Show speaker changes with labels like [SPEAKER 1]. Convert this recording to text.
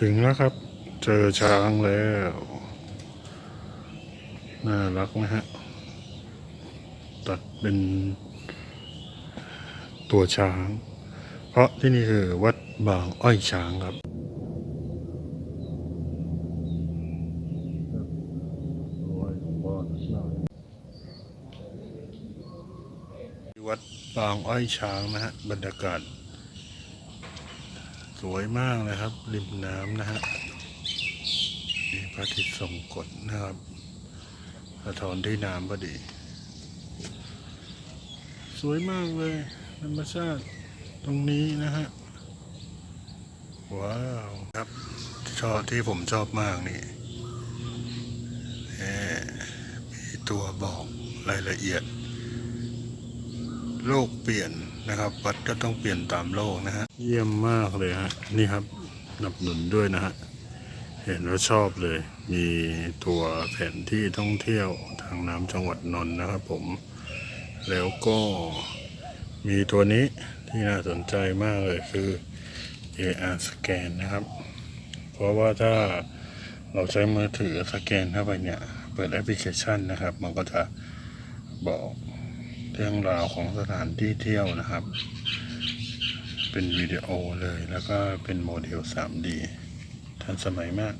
[SPEAKER 1] ถึงแล้วครับ เจอช้างแล้ว น่ารักไหมฮะ ตัดเป็นตัวช้าง เพราะที่นี่คือวัดบางอ้อยช้างครับวัดบางอ้อยช้างนะฮะบรรยากาศ สวยมากเลยครับ ริมน้ำนะฮะมีพระอาทิตย์ทรงกฎนะครับสะท้อนด้วยน้ำพอดี สวยมากเลยธรรมชาติตรงนี้นะฮะ ว้าวครับชอบที่ผมชอบมากนี่มีตัวบอกรายละเอียด โลกเปลี่ยนนะครับ วัดก็ต้องเปลี่ยนตามโลกนะฮะเยี่ยมมากเลยฮะนี่ครับนับสนุนด้วยนะฮะเห็นแล้วชอบเลย มีตัวแผนที่ท่องเที่ยวทางน้ำจังหวัดนนท์นะครับผม แล้วก็มีตัวนี้ที่น่าสนใจมากเลยคือ AR สแกนนะครับ เพราะว่าถ้าเราใช้มือถือสแกนเข้าไปเนี่ย เปิดแอปพลิเคชันนะครับ มันก็จะบอก เรื่องราวของสถานที่เที่ยวนะครับ เป็นวิดีโอเลยแล้วก็เป็นโมเดล 3D ทันสมัยมาก